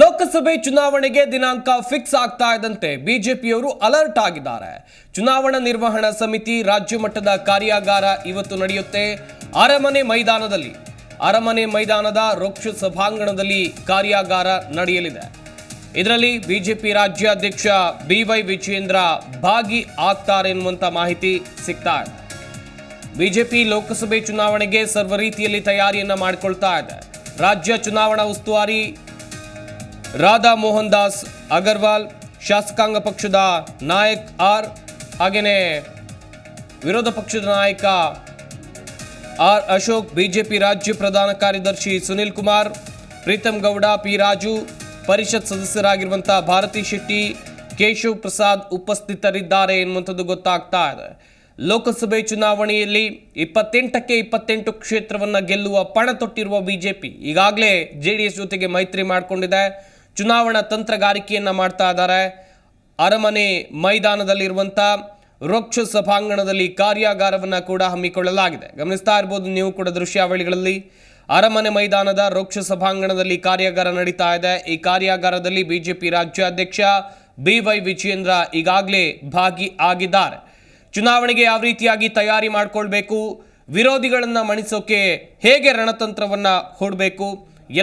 ಲೋಕಸಭೆ ಚುನಾವಣೆಗೆ ದಿನಾಂಕ ಫಿಕ್ಸ್ ಆಗ್ತಾ ಇದ್ದಂತೆ ಬಿಜೆಪಿಯವರು ಅಲರ್ಟ್ ಆಗಿದ್ದಾರೆ. ಚುನಾವಣಾ ನಿರ್ವಹಣಾ ಸಮಿತಿ ರಾಜ್ಯ ಮಟ್ಟದ ಕಾರ್ಯಾಗಾರ ಇವತ್ತು ನಡೆಯುತ್ತೆ. ಅರಮನೆ ಮೈದಾನದಲ್ಲಿ, ಅರಮನೆ ಮೈದಾನದ ರೋಕ್ಷ ಸಭಾಂಗಣದಲ್ಲಿ ಕಾರ್ಯಾಗಾರ ನಡೆಯಲಿದೆ. ಇದರಲ್ಲಿ ಬಿಜೆಪಿ ರಾಜ್ಯಾಧ್ಯಕ್ಷ ಬಿ ವೈ ವಿಜಯೇಂದ್ರ ಭಾಗಿ ಆಗ್ತಾರೆ ಎನ್ನುವಂತ ಮಾಹಿತಿ ಸಿಗ್ತಾ ಇದೆ. ಬಿಜೆಪಿ ಲೋಕಸಭೆ ಚುನಾವಣೆಗೆ ಸರ್ವ ರೀತಿಯಲ್ಲಿ ತಯಾರಿಯನ್ನ ಮಾಡಿಕೊಳ್ತಾ ಇದೆ. ರಾಜ್ಯ ಚುನಾವಣಾ ಉಸ್ತುವಾರಿ ರಾಧಾ ಮೋಹನ್ ದಾಸ್ ಅಗರ್ವಾಲ್, ಶಾಸಕಾಂಗ ಪಕ್ಷದ ನಾಯಕ್ ಆರ್ ಹಾಗೆಯೇ ವಿರೋಧ ಪಕ್ಷದ ನಾಯಕ ಆರ್ ಅಶೋಕ್, ಬಿಜೆಪಿ ರಾಜ್ಯ ಪ್ರಧಾನ ಕಾರ್ಯದರ್ಶಿ ಸುನಿಲ್ ಕುಮಾರ್ ಪ್ರೀತಮ್ ಗೌಡ, ಪಿ ರಾಜು, ಪರಿಷತ್ ಸದಸ್ಯರಾಗಿರುವಂತಹ ಭಾರತಿ ಶೆಟ್ಟಿ, ಕೇಶವ್ ಪ್ರಸಾದ್ ಉಪಸ್ಥಿತರಿದ್ದಾರೆ ಎನ್ನುವಂಥದ್ದು ಗೊತ್ತಾಗ್ತಾ ಇದೆ. ಲೋಕಸಭೆ ಚುನಾವಣೆಯಲ್ಲಿ ಇಪ್ಪತ್ತೆಂಟಕ್ಕೆ ಇಪ್ಪತ್ತೆಂಟು ಕ್ಷೇತ್ರವನ್ನು ಗೆಲ್ಲುವ ಪಣ ತೊಟ್ಟಿರುವ ಬಿಜೆಪಿ ಈಗಾಗಲೇ ಜೆ ಡಿ ಎಸ್ ಜೊತೆಗೆ ಮೈತ್ರಿ ಮಾಡಿಕೊಂಡಿದೆ. ಚುನಾವಣಾ ತಂತ್ರಗಾರಿಕೆಯನ್ನು ಮಾಡ್ತಾ ಇದ್ದಾರೆ. ಅರಮನೆ ಮೈದಾನದಲ್ಲಿರುವಂಥ ವೃಕ್ಷ ಸಭಾಂಗಣದಲ್ಲಿ ಕಾರ್ಯಾಗಾರವನ್ನು ಕೂಡ ಹಮ್ಮಿಕೊಳ್ಳಲಾಗಿದೆ. ಗಮನಿಸ್ತಾ ಇರ್ಬೋದು ನೀವು ಕೂಡ ದೃಶ್ಯಾವಳಿಗಳಲ್ಲಿ ಅರಮನೆ ಮೈದಾನದ ವೃಕ್ಷ ಸಭಾಂಗಣದಲ್ಲಿ ಕಾರ್ಯಾಗಾರ ನಡೀತಾ ಇದೆ. ಈ ಕಾರ್ಯಾಗಾರದಲ್ಲಿ ಬಿಜೆಪಿ ರಾಜ್ಯಾಧ್ಯಕ್ಷ ಬಿ ವೈ ವಿಜಯೇಂದ್ರ ಈಗಾಗಲೇ ಭಾಗಿ ಆಗಿದ್ದಾರೆ. ಚುನಾವಣೆಗೆ ಯಾವ ರೀತಿಯಾಗಿ ತಯಾರಿ ಮಾಡಿಕೊಳ್ಬೇಕು, ವಿರೋಧಿಗಳನ್ನು ಮಣಿಸೋಕೆ ಹೇಗೆ ರಣತಂತ್ರವನ್ನು ಹೂಡಬೇಕು,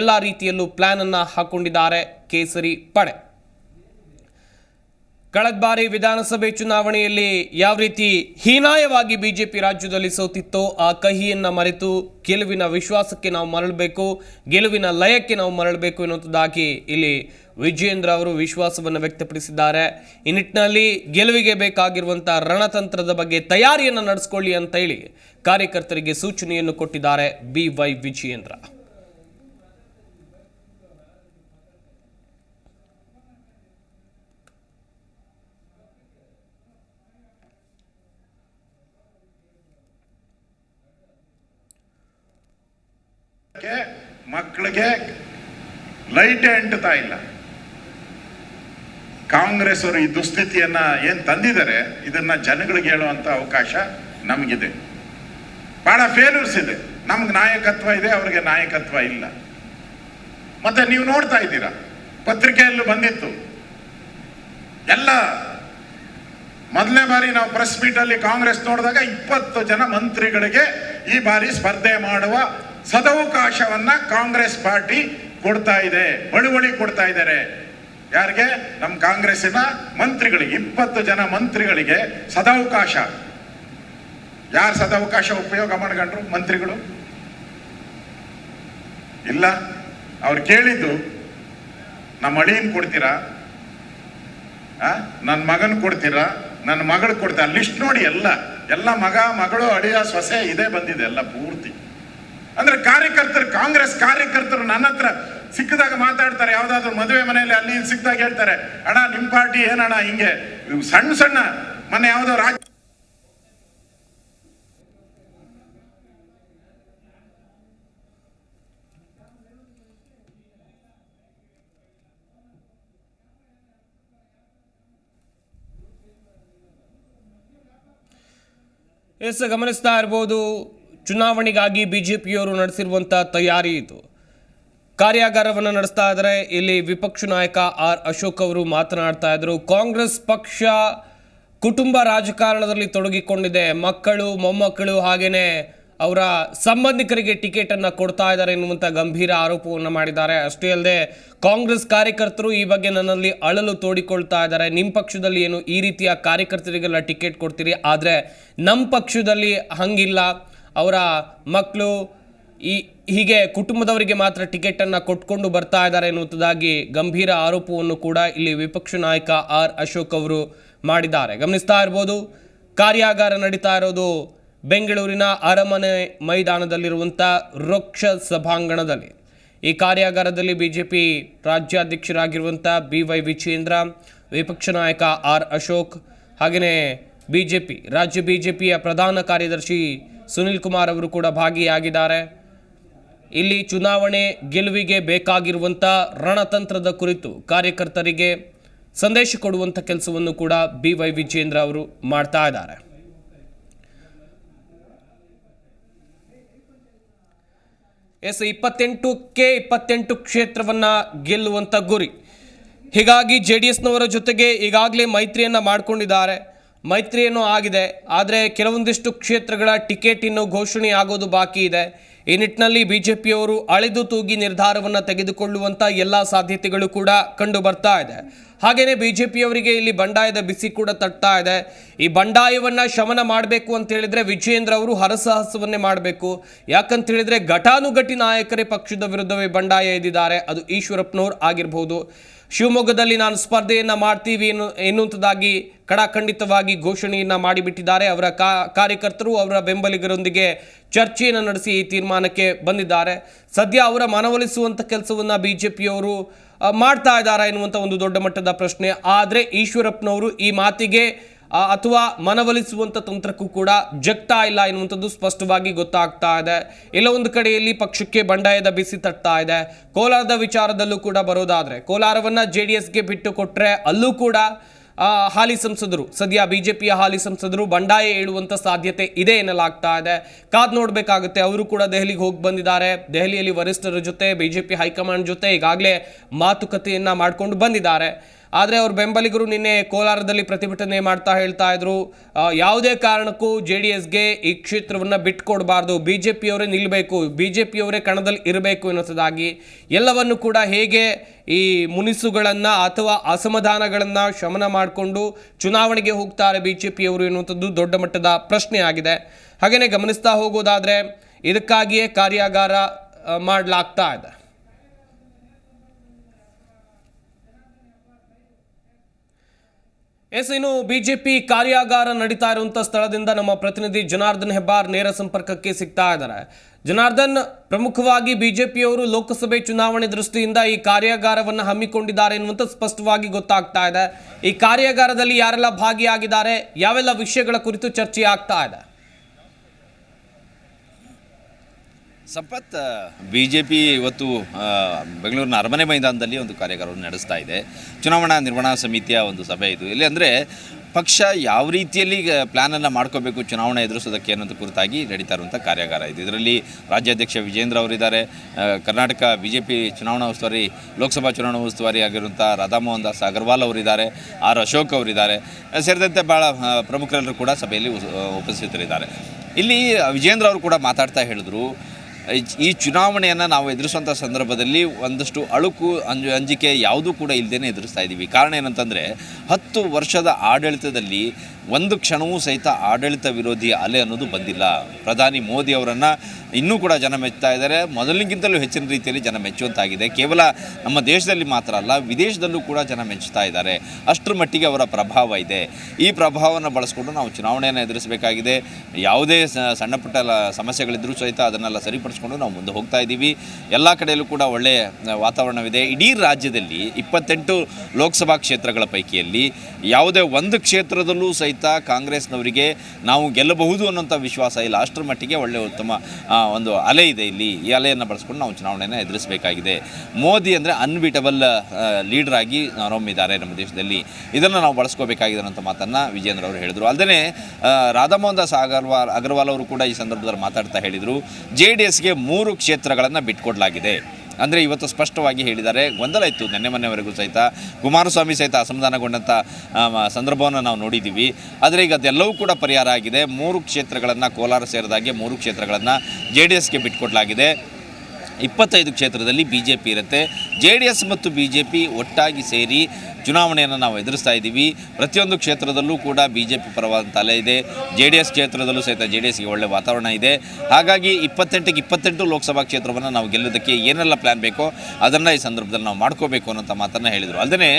ಎಲ್ಲ ರೀತಿಯಲ್ಲೂ ಪ್ಲ್ಯಾನನ್ನು ಹಾಕ್ಕೊಂಡಿದ್ದಾರೆ ಕೇಸರಿ ಪಡೆ. ಕಳೆದ ಬಾರಿ ವಿಧಾನಸಭೆ ಚುನಾವಣೆಯಲ್ಲಿ ಯಾವ ರೀತಿ ಹೀನಾಯವಾಗಿ ಬಿಜೆಪಿ ರಾಜ್ಯದಲ್ಲಿ ಸೋತಿತ್ತೋ ಆ ಕಹಿಯನ್ನ ಮರೆತು ಗೆಲುವಿನ ವಿಶ್ವಾಸಕ್ಕೆ ನಾವು ಮರಳಬೇಕು, ಗೆಲುವಿನ ಲಯಕ್ಕೆ ನಾವು ಮರಳಬೇಕು ಎನ್ನುವಂಥದ್ದಾಗಿ ಇಲ್ಲಿ ವಿಜಯೇಂದ್ರ ಅವರು ವಿಶ್ವಾಸವನ್ನು ವ್ಯಕ್ತಪಡಿಸಿದ್ದಾರೆ. ಈ ನಿಟ್ಟಿನಲ್ಲಿ ಗೆಲುವಿಗೆ ಬೇಕಾಗಿರುವಂಥ ರಣತಂತ್ರದ ಬಗ್ಗೆ ತಯಾರಿಯನ್ನು ನಡೆಸ್ಕೊಳ್ಳಿ ಅಂತ ಹೇಳಿ ಕಾರ್ಯಕರ್ತರಿಗೆ ಸೂಚನೆಯನ್ನು ಕೊಟ್ಟಿದ್ದಾರೆ ಬಿ ವೈ ವಿಜಯೇಂದ್ರ. ಲೈಟೇ ಅಂಟುತ್ತಾ ಇಲ್ಲ. ಕಾಂಗ್ರೆಸ್ ಅವರು ಈ ದುಸ್ಥಿತಿಯನ್ನ ಏನ್ ತಂದಿದ್ದಾರೆ, ಇದನ್ನ ಜನಗಳಿಗೆ ಹೇಳುವಂತ ಅವಕಾಶ ನಮಗಿದೆ. ಬಹಳ ಫೇಲ್ಯೂರ್ಸ್ ಇದೆ. ನಮ್ಗೆ ನಾಯಕತ್ವ ಇದೆ, ಅವ್ರಿಗೆ ನಾಯಕತ್ವ ಇಲ್ಲ. ಮತ್ತೆ ನೀವು ನೋಡ್ತಾ ಇದ್ದೀರಾ, ಪತ್ರಿಕೆಯಲ್ಲೂ ಬಂದಿತ್ತು. ಎಲ್ಲ ಮೊದಲನೇ ಬಾರಿ ನಾವು ಪ್ರೆಸ್ ಮೀಟ್ ಅಲ್ಲಿ ಕಾಂಗ್ರೆಸ್ ನೋಡಿದಾಗ ಇಪ್ಪತ್ತು ಜನ ಮಂತ್ರಿಗಳಿಗೆ ಈ ಬಾರಿ ಸ್ಪರ್ಧೆ ಮಾಡುವ ಸದವಕಾಶವನ್ನ ಕಾಂಗ್ರೆಸ್ ಪಾರ್ಟಿ ಕೊಡ್ತಾ ಇದೆ, ಬಳುವಳಿ ಕೊಡ್ತಾ ಇದ್ದಾರೆ. ಯಾರಿಗೆ? ನಮ್ಮ ಕಾಂಗ್ರೆಸ್ಸಿನ ಮಂತ್ರಿಗಳಿಗೆ, ಇಪ್ಪತ್ತು ಜನ ಮಂತ್ರಿಗಳಿಗೆ ಸದಾವಕಾಶ. ಯಾರು ಸದಾವಕಾಶ ಉಪಯೋಗ ಮಾಡ್ಕೊಂಡ್ರು ಮಂತ್ರಿಗಳು? ಇಲ್ಲ. ಅವ್ರು ಕೇಳಿದ್ದು ನಮ್ಮ ಅಳಿಯನ್ ಕೊಡ್ತೀರಾ? ನನ್ನ ಮಗನ್ ಕೊಡ್ತೀರಾ? ನನ್ನ ಮಗಳು ಕೊಡ್ತೀರಾ ಲಿಸ್ಟ್ ನೋಡಿ ಎಲ್ಲ. ಎಲ್ಲ ಮಗ, ಮಗಳು, ಅಳಿಯ, ಸೊಸೆ ಇದೇ ಬಂದಿದೆ, ಎಲ್ಲ ಪೂರ್ತಿ ಅಂದ್ರೆ ಕಾರ್ಯಕರ್ತರು, ಕಾಂಗ್ರೆಸ್ ಕಾರ್ಯಕರ್ತರು ನನ್ನ ಹತ್ರ ಸಿಕ್ಕಿದಾಗ ಮಾತಾಡ್ತಾರೆ, ಯಾವ್ದಾದ್ರು ಮದುವೆ ಮನೆಯಲ್ಲಿ ಅಲ್ಲಿ ಸಿಕ್ಕದಾಗ ಹೇಳ್ತಾರೆ, ಅಣ್ಣ, ನಿಮ್ ಪಾರ್ಟಿ ಏನಣ್ಣ ಹಿಂಗೆ? ಸಣ್ಣ ಸಣ್ಣ ಮೊನ್ನೆ ಯಾವ್ದೋ ರಾಜ ಎಸ್ ಗಮನಿಸ್ತಾ ಇರ್ಬೋದು. ಚುನಾವಣೆಗಾಗಿ ಬಿಜೆಪಿಯವರು ನಡೆಸಿರುವಂಥ ತಯಾರಿ ಇದು. ಕಾರ್ಯಾಗಾರವನ್ನು ನಡೆಸ್ತಾ ಇದ್ದಾರೆ ಇಲ್ಲಿ ವಿಪಕ್ಷ ನಾಯಕ ಆರ್ ಅಶೋಕ್ ಅವರು ಮಾತನಾಡ್ತಾ ಇದ್ರು. ಕಾಂಗ್ರೆಸ್ ಪಕ್ಷ ಕುಟುಂಬ ರಾಜಕಾರಣದಲ್ಲಿ ತೊಡಗಿಕೊಂಡಿದೆ. ಮಕ್ಕಳು, ಮೊಮ್ಮಕ್ಕಳು ಹಾಗೆಯೇ ಅವರ ಸಂಬಂಧಿಕರಿಗೆ ಟಿಕೆಟ್ ಅನ್ನ ಕೊಡ್ತಾ ಇದ್ದಾರೆ ಎನ್ನುವಂಥ ಗಂಭೀರ ಆರೋಪವನ್ನು ಮಾಡಿದ್ದಾರೆ. ಅಷ್ಟೇ ಅಲ್ಲದೆ ಕಾಂಗ್ರೆಸ್ ಕಾರ್ಯಕರ್ತರು ಈ ಬಗ್ಗೆ ನನ್ನಲ್ಲಿ ಅಳಲು ತೋಡಿಕೊಳ್ತಾ ಇದ್ದಾರೆ. ನಿಮ್ಮ ಪಕ್ಷದಲ್ಲಿ ಏನು ಈ ರೀತಿಯ ಕಾರ್ಯಕರ್ತರಿಗೆಲ್ಲ ಟಿಕೆಟ್ ಕೊಡ್ತೀರಿ? ಆದರೆ ನಮ್ಮ ಪಕ್ಷದಲ್ಲಿ ಹಂಗಿಲ್ಲ. ಅವರ ಮಕ್ಕಳು ಈ, ಹೀಗೆ ಕುಟುಂಬದವರಿಗೆ ಮಾತ್ರ ಟಿಕೆಟನ್ನು ಕೊಟ್ಕೊಂಡು ಬರ್ತಾ ಇದ್ದಾರೆ ಎನ್ನುವಂಥದ್ದಾಗಿ ಗಂಭೀರ ಆರೋಪವನ್ನು ಕೂಡ ಇಲ್ಲಿ ವಿಪಕ್ಷ ನಾಯಕ ಆರ್ ಅಶೋಕ್ ಅವರು ಮಾಡಿದ್ದಾರೆ. ಗಮನಿಸ್ತಾ ಇರ್ಬೋದು, ಕಾರ್ಯಾಗಾರ ನಡೀತಾ ಇರೋದು ಬೆಂಗಳೂರಿನ ಅರಮನೆ ಮೈದಾನದಲ್ಲಿರುವಂಥ ವೃಕ್ಷ ಸಭಾಂಗಣದಲ್ಲಿ. ಈ ಕಾರ್ಯಾಗಾರದಲ್ಲಿ ಬಿ ಜೆ ಪಿ ರಾಜ್ಯಾಧ್ಯಕ್ಷರಾಗಿರುವಂಥ ಬಿ ವೈ ವಿಜೇಂದ್ರ ವಿಪಕ್ಷ ನಾಯಕ ಆರ್ ಅಶೋಕ್, ಹಾಗೆಯೇ ಬಿ ಜೆ ಪಿ ರಾಜ್ಯ ಬಿ ಜೆ ಪಿಯ ಪ್ರಧಾನ ಕಾರ್ಯದರ್ಶಿ ಸುನಿಲ್ ಕುಮಾರ್ ಅವರು ಕೂಡ ಭಾಗಿಯಾಗಿದ್ದಾರೆ. ಇಲ್ಲಿ ಚುನಾವಣೆ ಗೆಲುವಿಗೆ ಬೇಕಾಗಿರುವಂಥ ರಣತಂತ್ರದ ಕುರಿತು ಕಾರ್ಯಕರ್ತರಿಗೆ ಸಂದೇಶ ಕೊಡುವಂಥ ಕೆಲಸವನ್ನು ಕೂಡ ಬಿ ವೈ ವಿಜೇಂದ್ರ ಅವರು ಮಾಡ್ತಾ ಇದ್ದಾರೆ. ಎಸ್ ಇಪ್ಪತ್ತೆಂಟಕ್ಕೆ ಇಪ್ಪತ್ತೆಂಟು ಕ್ಷೇತ್ರವನ್ನ ಗೆಲ್ಲುವಂತ ಗುರಿ. ಹೀಗಾಗಿ ಜೆ ಡಿ ಎಸ್ನವರ ಜೊತೆಗೆ ಈಗಾಗಲೇ ಮೈತ್ರಿಯನ್ನ ಮಾಡ್ಕೊಂಡಿದ್ದಾರೆ. ಮೈತ್ರಿಯನ್ನು ಆಗಿದೆ. ಆದರೆ ಕೆಲವೊಂದಿಷ್ಟು ಕ್ಷೇತ್ರಗಳ ಟಿಕೆಟ್ ಇನ್ನು ಘೋಷಣೆ ಆಗೋದು ಬಾಕಿ ಇದೆ. ಈ ನಿಟ್ಟಿನಲ್ಲಿ ಬಿಜೆಪಿಯವರು ಅಳೆದು ತೂಗಿ ನಿರ್ಧಾರವನ್ನು ತೆಗೆದುಕೊಳ್ಳುವಂಥ ಎಲ್ಲ ಸಾಧ್ಯತೆಗಳು ಕೂಡ ಕಂಡು ಬರ್ತಾ ಇದೆ. ಹಾಗೆಯೇ ಬಿ ಜೆ ಪಿಯವರಿಗೆ ಇಲ್ಲಿ ಬಂಡಾಯದ ಬಿಸಿ ಕೂಡ ತಟ್ತಾ ಇದೆ. ಈ ಬಂಡಾಯವನ್ನು ಶಮನ ಮಾಡಬೇಕು ಅಂತ ಹೇಳಿದ್ರೆ ವಿಜಯೇಂದ್ರ ಅವರು ಹರಸಾಹಸವನ್ನೇ ಮಾಡಬೇಕು. ಯಾಕಂತ ಹೇಳಿದ್ರೆ ಘಟಾನುಘಟಿ ನಾಯಕರೇ ಪಕ್ಷದ ವಿರುದ್ಧವೇ ಬಂಡಾಯ ಇದ್ದಿದ್ದಾರೆ ಅದು ಈಶ್ವರಪ್ಪನವ್ರು ಆಗಿರ್ಬೋದು. ಶಿವಮೊಗ್ಗದಲ್ಲಿ ನಾನು ಸ್ಪರ್ಧೆಯನ್ನು ಮಾಡ್ತೀವಿ ಎನ್ನು, ಎನ್ನುವಂಥದ್ದಾಗಿ ಕಡಾಖಂಡಿತವಾಗಿ ಘೋಷಣೆಯನ್ನು ಮಾಡಿಬಿಟ್ಟಿದ್ದಾರೆ. ಅವರ ಕಾರ್ಯಕರ್ತರು ಅವರ ಬೆಂಬಲಿಗರೊಂದಿಗೆ ಚರ್ಚೆಯನ್ನು ನಡೆಸಿ ಈ ತೀರ್ಮಾನಕ್ಕೆ ಬಂದಿದ್ದಾರೆ. ಸದ್ಯ ಅವರ ಮನವೊಲಿಸುವಂಥ ಕೆಲಸವನ್ನು ಬಿ ಜೆ ಪಿಯವರು ಮಾಡ್ತಾ ಇದ್ದಾರಾ ಎನ್ನುವಂಥ ಒಂದು ದೊಡ್ಡ ಮಟ್ಟದ ಪ್ರಶ್ನೆ. ಆದರೆ ಈಶ್ವರಪ್ಪನವರು ಈ ಮಾತಿಗೆ ಅಥವಾ ಮನವೊಲಿಸುವಂಥ ತಂತ್ರಕ್ಕೂ ಕೂಡ ಜಗ್ತಾ ಇಲ್ಲ ಎನ್ನುವಂಥದ್ದು ಸ್ಪಷ್ಟವಾಗಿ ಗೊತ್ತಾಗ್ತಾ ಇದೆ. ಎಲ್ಲ ಒಂದು ಕಡೆಯಲ್ಲಿ ಪಕ್ಷಕ್ಕೆ ಬಂಡಾಯದ ಬಿಸಿ ತಟ್ತಾ ಇದೆ. ಕೋಲಾರದ ವಿಚಾರದಲ್ಲೂ ಕೂಡ ಬರೋದಾದರೆ, ಕೋಲಾರವನ್ನು ಜೆ ಡಿ ಎಸ್ಗೆ ಬಿಟ್ಟು ಕೊಟ್ಟರೆ ಅಲ್ಲೂ ಕೂಡ ಹಾಲಿ ಸಂಸದರು, ಸದ್ಯ ಬಿ ಜೆ ಪಿಯ ಹಾಲಿ ಸಂಸದರು ಬಂಡಾಯ ಏಳುವಂತ ಸಾಧ್ಯತೆ ಇದೆ ಎನ್ನಲಾಗ್ತಾ ಇದೆ. ಕಾದ್ ನೋಡಬೇಕಾಗುತ್ತೆ, ಅವರು ಕೂಡ ದೆಹಲಿಗೆ ಹೋಗಿ ಬಂದಿದ್ದಾರೆ. ದೆಹಲಿಯಲ್ಲಿ ವರಿಷ್ಠರ ಜೊತೆ ಬಿ ಜೆ ಪಿ ಹೈಕಮಾಂಡ್ ಜೊತೆ ಈಗಾಗಲೇ ಮಾತುಕತೆಯನ್ನು ಮಾಡಿಕೊಂಡು ಬಂದಿದ್ದಾರೆ. ಆದರೆ ಅವ್ರ ಬೆಂಬಲಿಗರು ನಿನ್ನೆ ಕೋಲಾರದಲ್ಲಿ ಪ್ರತಿಭಟನೆ ಮಾಡ್ತಾ ಹೇಳ್ತಾ ಇದ್ರು. ಯಾವುದೇ ಕಾರಣಕ್ಕೂ ಜೆ ಡಿ ಎಸ್ಗೆ ಈ ಕ್ಷೇತ್ರವನ್ನು ಬಿಟ್ಕೊಡಬಾರ್ದು. ಬಿ ಜೆ ಪಿಯವರೇ ನಿಲ್ಲಬೇಕು ಬಿ ಜೆ ಪಿಯವರೇ ಕಣದಲ್ಲಿ ಇರಬೇಕು ಎನ್ನುವುದಾಗಿ ಎಲ್ಲವನ್ನು ಕೂಡ ಹೇಗೆ ಈ ಮುನಿಸುಗಳನ್ನು ಅಥವಾ ಅಸಮಾಧಾನಗಳನ್ನು ಶಮನ ಮಾಡಿಕೊಂಡು ಚುನಾವಣೆಗೆ ಹೋಗ್ತಾರೆ ಬಿ ಜೆ ಪಿಯವರು ಎನ್ನುವಂಥದ್ದು ದೊಡ್ಡ ಮಟ್ಟದ ಪ್ರಶ್ನೆ ಆಗಿದೆ ಹಾಗೆಯೇ ಗಮನಿಸ್ತಾ ಹೋಗೋದಾದರೆ ಇದಕ್ಕಾಗಿಯೇ ಕಾರ್ಯಾಗಾರ ಮಾಡಲಾಗ್ತಾ ಇದೆ. ಎಸ್ ಇನ್ನು ಬಿಜೆಪಿ ಕಾರ್ಯಾಗಾರ ನಡೀತಾ ಇರುವಂತ ಸ್ಥಳದಿಂದ ನಮ್ಮ ಪ್ರತಿನಿಧಿ ಜನಾರ್ದನ್ ಹೆಬ್ಬಾರ್ ನೇರ ಸಂಪರ್ಕಕ್ಕೆ ಸಿಗ್ತಾ ಇದ್ದಾರೆ. ಜನಾರ್ದನ್, ಪ್ರಮುಖವಾಗಿ ಬಿಜೆಪಿಯವರು ಲೋಕಸಭೆ ಚುನಾವಣೆ ದೃಷ್ಟಿಯಿಂದ ಈ ಕಾರ್ಯಾಗಾರವನ್ನು ಹಮ್ಮಿಕೊಂಡಿದ್ದಾರೆ ಎನ್ನುವಂತ ಸ್ಪಷ್ಟವಾಗಿ ಗೊತ್ತಾಗ್ತಾ ಇದೆ. ಈ ಕಾರ್ಯಾಗಾರದಲ್ಲಿ ಯಾರೆಲ್ಲ ಭಾಗಿಯಾಗಿದ್ದಾರೆ? ಯಾವೆಲ್ಲ ವಿಷಯಗಳ ಕುರಿತು ಚರ್ಚೆ ಆಗ್ತಾ ಇದೆ? ಸಂಪತ್ ಬಿ ಜೆ ಪಿ ಇವತ್ತು ಬೆಂಗಳೂರಿನ ಅರಮನೆ ಮೈದಾನದಲ್ಲಿ ಒಂದು ಕಾರ್ಯಾಗಾರವನ್ನು ನಡೆಸ್ತಾ ಇದೆ. ಚುನಾವಣಾ ನಿರ್ವಹಣಾ ಸಮಿತಿಯ ಒಂದು ಸಭೆ ಇದು. ಇಲ್ಲಿ ಅಂದರೆ ಪಕ್ಷ ಯಾವ ರೀತಿಯಲ್ಲಿ ಪ್ಲ್ಯಾನನ್ನು ಮಾಡ್ಕೋಬೇಕು, ಚುನಾವಣೆ ಎದುರಿಸೋದಕ್ಕೆ ಅನ್ನೋದು ಕುರಿತಾಗಿ ನಡೀತಾ ಇರುವಂಥ ಕಾರ್ಯಾಗಾರ ಇದು. ಇದರಲ್ಲಿ ರಾಜ್ಯಾಧ್ಯಕ್ಷ ವಿಜೇಂದ್ರ ಅವರಿದ್ದಾರೆ. ಕರ್ನಾಟಕ ಬಿ ಜೆ ಪಿ ಚುನಾವಣಾ ಉಸ್ತುವಾರಿ, ಲೋಕಸಭಾ ಚುನಾವಣಾ ಉಸ್ತುವಾರಿ ಆಗಿರುವಂಥ ರಾಧಾಮೋಹನ್ ದಾಸ್ ಅಗರ್ವಾಲ್ ಅವರಿದ್ದಾರೆ. ಆರ್ ಅಶೋಕ್ ಅವರಿದ್ದಾರೆ. ಸೇರಿದಂತೆ ಭಾಳ ಪ್ರಮುಖರೆಲ್ಲರೂ ಕೂಡ ಸಭೆಯಲ್ಲಿ ಉಪಸ್ಥಿತರಿದ್ದಾರೆ. ಇಲ್ಲಿ ವಿಜೇಂದ್ರ ಅವರು ಕೂಡ ಮಾತಾಡ್ತಾ ಹೇಳಿದ್ರು ಈ ಚುನಾವಣೆಯನ್ನು ನಾವು ಎದುರಿಸುವಂಥ ಸಂದರ್ಭದಲ್ಲಿ ಒಂದಷ್ಟು ಅಳುಕು ಅಂಜು ಅಂಜಿಕೆ ಯಾವುದೂ ಕೂಡ ಇಲ್ಲದೇ ಎದುರಿಸ್ತಾ ಇದ್ದೀವಿ ಕಾರಣ ಏನಂತಂದರೆ, ಹತ್ತು ವರ್ಷದ ಆಡಳಿತದಲ್ಲಿ ಒಂದು ಕ್ಷಣವೂ ಸಹಿತ ಆಡಳಿತ ವಿರೋಧಿ ಅಲೆ ಅನ್ನೋದು ಬಂದಿಲ್ಲ. ಪ್ರಧಾನಿ ಮೋದಿ ಅವರನ್ನು ಇನ್ನೂ ಕೂಡ ಜನ ಮೆಚ್ತಾ ಇದ್ದಾರೆ. ಮೊದಲಿಗಿಂತಲೂ ಹೆಚ್ಚಿನ ರೀತಿಯಲ್ಲಿ ಜನ ಮೆಚ್ಚುವಂತಾಗಿದೆ. ಕೇವಲ ನಮ್ಮ ದೇಶದಲ್ಲಿ ಮಾತ್ರ ಅಲ್ಲ, ವಿದೇಶದಲ್ಲೂ ಕೂಡ ಜನ ಮೆಚ್ಚುತ್ತಾ ಇದ್ದಾರೆ. ಅಷ್ಟರ ಮಟ್ಟಿಗೆ ಅವರ ಪ್ರಭಾವ ಇದೆ. ಈ ಪ್ರಭಾವವನ್ನು ಬಳಸ್ಕೊಂಡು ನಾವು ಚುನಾವಣೆಯನ್ನು ಎದುರಿಸಬೇಕಾಗಿದೆ. ಯಾವುದೇ ಸಣ್ಣಪುಟ್ಟ ಸಮಸ್ಯೆಗಳಿದ್ರೂ ಸಹಿತ ಅದನ್ನೆಲ್ಲ ಸರಿಪಡಿಸ್ಕೊಂಡು ನಾವು ಮುಂದೆ ಹೋಗ್ತಾ ಇದ್ದೀವಿ. ಎಲ್ಲ ಕಡೆಯಲ್ಲೂ ಕೂಡ ಒಳ್ಳೆಯ ವಾತಾವರಣವಿದೆ. ಇಡೀ ರಾಜ್ಯದಲ್ಲಿ ಇಪ್ಪತ್ತೆಂಟು ಲೋಕಸಭಾ ಕ್ಷೇತ್ರಗಳ ಪೈಕಿಯಲ್ಲಿ ಯಾವುದೇ ಒಂದು ಕ್ಷೇತ್ರದಲ್ಲೂ ಸಹಿತ ಕಾಂಗ್ರೆಸ್ನವರಿಗೆ ನಾವು ಗೆಲ್ಲಬಹುದು ಅನ್ನೋಂಥ ವಿಶ್ವಾಸ ಇಲ್ಲ. ಅಷ್ಟರ ಮಟ್ಟಿಗೆ ಒಳ್ಳೆಯ ಉತ್ತಮ ಒಂದು ಅಲೆ ಇದೆ ಇಲ್ಲಿ. ಈ ಅಲೆಯನ್ನು ಬಳಸ್ಕೊಂಡು ನಾವು ಚುನಾವಣೆಯನ್ನು ಎದುರಿಸಬೇಕಾಗಿದೆ. ಮೋದಿ ಅಂದರೆ ಅನ್ಬಿಟಬಲ್ ಆಗಿ ಹೊರಹೊಮ್ಮಿದ್ದಾರೆ ನಮ್ಮ ದೇಶದಲ್ಲಿ. ಇದನ್ನು ನಾವು ಬಳಸ್ಕೋಬೇಕಾಗಿದೆ ಅನ್ನೋಂಥ ಮಾತನ್ನು ವಿಜೇಂದ್ರ ಅವರು ಹೇಳಿದರು. ಅಲ್ಲದೆ ರಾಧಾಮೋಹನ್ ದಾಸ್ ಅಗರ್ವಾಲ್ ಅಗರ್ವಾಲ್ ಅವರು ಕೂಡ ಈ ಸಂದರ್ಭದಲ್ಲಿ ಮಾತಾಡ್ತಾ ಹೇಳಿದರು, ಜೆ ಡಿ ಎಸ್ಗೆ ಮೂರು ಕ್ಷೇತ್ರಗಳನ್ನು ಬಿಟ್ಕೊಡ್ಲಾಗಿದೆ. ಅಂದರೆ ಇವತ್ತು ಸ್ಪಷ್ಟವಾಗಿ ಹೇಳಿದ್ದಾರೆ, ಗೊಂದಲ ಇತ್ತು ನಿನ್ನೆ ಮೊನ್ನೆವರೆಗೂ ಸಹಿತ. ಕುಮಾರಸ್ವಾಮಿ ಸಹಿತ ಅಸಮಾಧಾನಗೊಂಡಂಥ ಸಂದರ್ಭವನ್ನು ನಾವು ನೋಡಿದ್ದೀವಿ. ಆದರೆ ಈಗ ಅದೆಲ್ಲವೂ ಕೂಡ ಪರಿಹಾರ ಆಗಿದೆ. ಮೂರು ಕ್ಷೇತ್ರಗಳನ್ನು ಕೋಲಾರ ಸೇರಿದಾಗೆ ಮೂರು ಕ್ಷೇತ್ರಗಳನ್ನು ಜೆ ಡಿ ಎಸ್ಗೆ ಬಿಟ್ಕೊಡ್ಲಾಗಿದೆ. ಇಪ್ಪತ್ತೈದು ಕ್ಷೇತ್ರದಲ್ಲಿ ಬಿ ಜೆ ಪಿ ಇರುತ್ತೆ. ಜೆ ಡಿ ಎಸ್ ಮತ್ತು ಬಿ ಜೆ ಪಿ ಒಟ್ಟಾಗಿ ಸೇರಿ ಚುನಾವಣೆಯನ್ನು ನಾವು ಎದುರಿಸ್ತಾ ಇದ್ದೀವಿ. ಪ್ರತಿಯೊಂದು ಕ್ಷೇತ್ರದಲ್ಲೂ ಕೂಡ ಬಿ ಜೆ ಪಿ ಪರವಾದಂಥ ಅಲೆ ಇದೆ. ಜೆ ಡಿ ಎಸ್ ಕ್ಷೇತ್ರದಲ್ಲೂ ಸಹಿತ ಜೆ ಡಿ ಎಸ್ಗೆ ಒಳ್ಳೆ ವಾತಾವರಣ ಇದೆ. ಹಾಗಾಗಿ ಇಪ್ಪತ್ತೆಂಟಕ್ಕೆ ಇಪ್ಪತ್ತೆಂಟು ಲೋಕಸಭಾ ಕ್ಷೇತ್ರವನ್ನು ನಾವು ಗೆಲ್ಲೋದಕ್ಕೆ ಏನೆಲ್ಲ ಪ್ಲ್ಯಾನ್ ಬೇಕೋ ಅದನ್ನು ಈ ಸಂದರ್ಭದಲ್ಲಿ ನಾವು ಮಾಡ್ಕೋಬೇಕು ಅನ್ನೋಂಥ ಮಾತನ್ನು ಹೇಳಿದರು. ಅಲ್ಲದೆ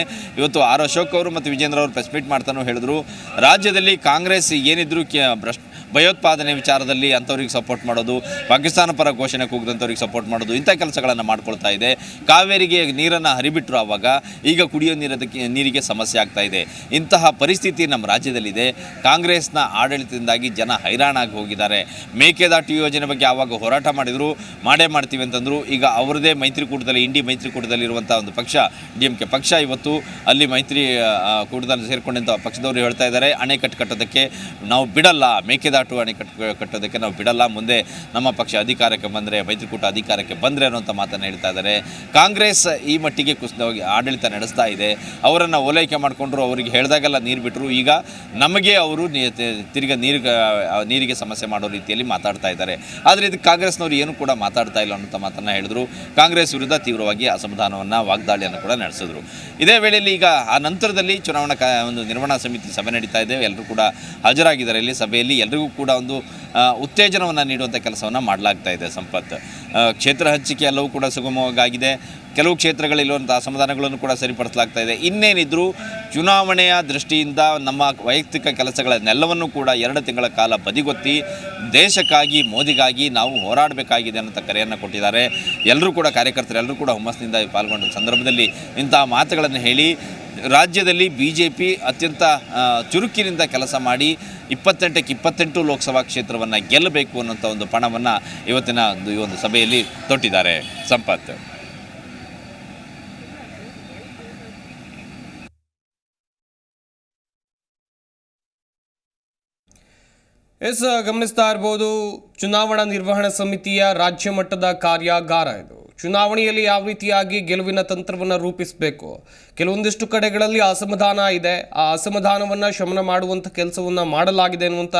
ಇವತ್ತು ಆರ್ ಅಶೋಕ್ ಅವರು ಮತ್ತು ವಿಜೇಂದ್ರ ಅವರು ಪ್ರೆಸ್ ಮೀಟ್ ಮಾಡ್ತಾನೂ ಹೇಳಿದ್ರು. ರಾಜ್ಯದಲ್ಲಿ ಕಾಂಗ್ರೆಸ್ ಏನಿದ್ರು ಕೆ ಭ್ರಷ್ಟ ಭಯೋತ್ಪಾದನೆ ವಿಚಾರದಲ್ಲಿ ಅಂಥವ್ರಿಗೆ ಸಪೋರ್ಟ್ ಮಾಡೋದು, ಪಾಕಿಸ್ತಾನ ಪರ ಘೋಷಣೆ ಕೂಗಿದಂಥವ್ರಿಗೆ ಸಪೋರ್ಟ್ ಮಾಡೋದು, ಇಂಥ ಕೆಲಸಗಳನ್ನು ಮಾಡ್ಕೊಳ್ತಾ ಇದೆ. ಕಾವೇರಿಗೆ ನೀರನ್ನು ಹರಿಬಿಟ್ರು ಆವಾಗ ಈಗ ಕುಡಿಯೋ ನೀರದಕ್ಕೆ, ನೀರಿಗೆ ಸಮಸ್ಯೆ ಆಗ್ತಾ ಇದೆ. ಇಂತಹ ಪರಿಸ್ಥಿತಿ ನಮ್ಮ ರಾಜ್ಯದಲ್ಲಿದೆ. ಕಾಂಗ್ರೆಸ್ನ ಆಡಳಿತದಿಂದಾಗಿ ಜನ ಹೈರಾಣಾಗಿ ಹೋಗಿದ್ದಾರೆ. ಮೇಕೆದಾಟು ಯೋಜನೆ ಬಗ್ಗೆ ಆವಾಗ ಹೋರಾಟ ಮಾಡಿದರು, ಮಾಡೇ ಮಾಡ್ತೀವಿ ಅಂತಂದರು, ಈಗ ಅವರದೇ ಮೈತ್ರಿಕೂಟದಲ್ಲಿ, ಇಂಡಿ ಮೈತ್ರಿಕೂಟದಲ್ಲಿರುವಂಥ ಒಂದು ಪಕ್ಷ ಡಿ ಎಂ ಕೆ ಪಕ್ಷ ಇವತ್ತು ಅಲ್ಲಿ ಮೈತ್ರಿ ಕೂಟದಲ್ಲಿ ಸೇರಿಕೊಂಡಂಥ ಪಕ್ಷದವರು ಹೇಳ್ತಾ ಇದ್ದಾರೆ, ಅಣೆಕಟ್ಟು ಕಟ್ಟೋದಕ್ಕೆ ನಾವು ಬಿಡಲ್ಲ, ಮೇಕೆದಾಟು ಮೇಕೆದಾಟು ಅಣೆ ಕಟ್ ಕಟ್ಟೋದಕ್ಕೆ ನಾವು ಬಿಡಲ್ಲ. ಮುಂದೆ ನಮ್ಮ ಪಕ್ಷ ಅಧಿಕಾರಕ್ಕೆ ಬಂದರೆ, ಮೈತ್ರಿಕೂಟ ಅಧಿಕಾರಕ್ಕೆ ಬಂದರೆ ಅನ್ನೋಂಥ ಮಾತನ್ನು ಹೇಳ್ತಾ ಇದ್ದಾರೆ. ಕಾಂಗ್ರೆಸ್ ಈ ಮಟ್ಟಿಗೆ ಕುಸಿದವಾಗಿ ಆಡಳಿತ ನಡೆಸ್ತಾ ಇದೆ. ಅವರನ್ನು ಓಲೈಕೆ ಮಾಡಿಕೊಂಡ್ರು, ಅವರಿಗೆ ಹೇಳಿದಾಗೆಲ್ಲ ನೀರು ಬಿಟ್ಟರು ಈಗ ನಮಗೆ ಅವರು ತಿರ್ಗಿ ನೀರು ನೀರಿಗೆ ಸಮಸ್ಯೆ ಮಾಡೋ ರೀತಿಯಲ್ಲಿ ಮಾತಾಡ್ತಾ ಇದ್ದಾರೆ. ಆದರೆ ಇದಕ್ಕೆ ಕಾಂಗ್ರೆಸ್ನವರು ಏನು ಕೂಡ ಮಾತಾಡ್ತಾ ಇಲ್ಲ ಅನ್ನೋಂಥ ಮಾತನ್ನು ಹೇಳಿದ್ರು. ಕಾಂಗ್ರೆಸ್ ವಿರುದ್ಧ ತೀವ್ರವಾಗಿ ಅಸಮಾಧಾನವನ್ನು, ವಾಗ್ದಾಳಿಯನ್ನು ಕೂಡ ನಡೆಸಿದ್ರು. ಇದೇ ವೇಳೆಯಲ್ಲಿ ಈಗ ಆ ನಂತರದಲ್ಲಿ ಚುನಾವಣಾ ಒಂದು ನಿರ್ವಹಣಾ ಸಮಿತಿ ಸಭೆ ನಡೀತಾ ಇದೆ. ಎಲ್ಲರೂ ಕೂಡ ಹಾಜರಾಗಿದ್ದಾರೆ. ಇಲ್ಲಿ ಸಭೆಯಲ್ಲಿ ಎಲ್ಲರಿಗೂ ಕೂಡ ಒಂದು ಉತ್ತೇಜನವನ್ನು ನೀಡುವಂಥ ಕೆಲಸವನ್ನು ಮಾಡಲಾಗ್ತಾ ಇದೆ ಸಂಪತ್. ಕ್ಷೇತ್ರ ಹಂಚಿಕೆ ಎಲ್ಲವೂ ಕೂಡ ಸುಗಮವಾಗಿದೆ. ಕೆಲವು ಕ್ಷೇತ್ರಗಳಲ್ಲಿರುವಂಥ ಅಸಮಾಧಾನಗಳನ್ನು ಕೂಡ ಸರಿಪಡಿಸಲಾಗ್ತಾ ಇದೆ. ಇನ್ನೇನಿದ್ರು ಚುನಾವಣೆಯ ದೃಷ್ಟಿಯಿಂದ ನಮ್ಮ ವೈಯಕ್ತಿಕ ಕೆಲಸಗಳನ್ನೆಲ್ಲವನ್ನು ಕೂಡ ಎರಡು ತಿಂಗಳ ಕಾಲ ಬದಿಗೊತ್ತಿ ದೇಶಕ್ಕಾಗಿ, ಮೋದಿಗಾಗಿ ನಾವು ಹೋರಾಡಬೇಕಾಗಿದೆ ಅನ್ನೋಂಥ ಕರೆಯನ್ನು ಕೊಟ್ಟಿದ್ದಾರೆ. ಎಲ್ಲರೂ ಕೂಡ ಕಾರ್ಯಕರ್ತರು ಎಲ್ಲರೂ ಕೂಡ ಹುಮ್ಮಸ್ಸಿನಿಂದ ಪಾಲ್ಗೊಂಡ ಸಂದರ್ಭದಲ್ಲಿ ಇಂತಹ ಮಾತುಗಳನ್ನು ಹೇಳಿ ರಾಜ್ಯದಲ್ಲಿ ಬಿ ಜೆ ಪಿ ಅತ್ಯಂತ ಚುರುಕಿನಿಂದ ಕೆಲಸ ಮಾಡಿ ಇಪ್ಪತ್ತೆಂಟಕ್ಕೆ ಇಪ್ಪತ್ತೆಂಟು ಲೋಕಸಭಾ ಕ್ಷೇತ್ರವನ್ನು ಗೆಲ್ಲಬೇಕು ಅನ್ನೋಂಥ ಒಂದು ಪಣವನ್ನು ಇವತ್ತಿನ ಈ ಒಂದು ಸಭೆಯಲ್ಲಿ ತೊಟ್ಟಿದ್ದಾರೆ. ಸಂಪತ್. ಎಸ್, ಗಮನಿಸ್ತಾ ಇರ್ಬೋದು, ಚುನಾವಣಾ ನಿರ್ವಹಣಾ ಸಮಿತಿಯ ರಾಜ್ಯ ಮಟ್ಟದ ಕಾರ್ಯಾಗಾರ ಇದು. ಚುನಾವಣೆಯಲ್ಲಿ ಯಾವ ರೀತಿಯಾಗಿ ಗೆಲುವಿನ ತಂತ್ರವನ್ನು ರೂಪಿಸಬೇಕು? ಕೆಲವೊಂದಿಷ್ಟು ಕಡೆಗಳಲ್ಲಿ ಅಸಮಾಧಾನ ಇದೆ. ಆ ಅಸಮಾಧಾನವನ್ನು ಶಮನ ಮಾಡುವಂಥ ಕೆಲಸವನ್ನು ಮಾಡಲಾಗಿದೆ ಅನ್ನುವಂಥ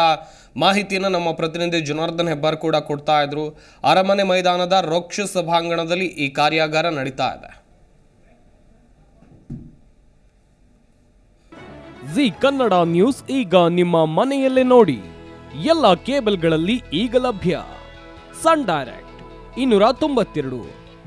ಮಾಹಿತಿಯನ್ನು ನಮ್ಮ ಪ್ರತಿನಿಧಿ ಜನಾರ್ದನ್ ಹೆಬ್ಬಾರ್ ಕೂಡ ಕೊಡ್ತಾ ಇದ್ರು. ಅರಮನೆ ಮೈದಾನದ ರೋಕ್ಷ ಸಭಾಂಗಣದಲ್ಲಿ ಈ ಕಾರ್ಯಾಗಾರ ನಡೀತಾ ಇದೆ. ಜಿ ಕನ್ನಡ ನ್ಯೂಸ್ ಈಗ ನಿಮ್ಮ ಮನೆಯಲ್ಲೇ ನೋಡಿ. ಎಲ್ಲ ಕೇಬಲ್ಗಳಲ್ಲಿ ಈಗ ಲಭ್ಯ. ಸನ್ ಡೈರೆಕ್ಟ್ ಇನ್ನೂರ ತೊಂಬತ್ತೆರಡು.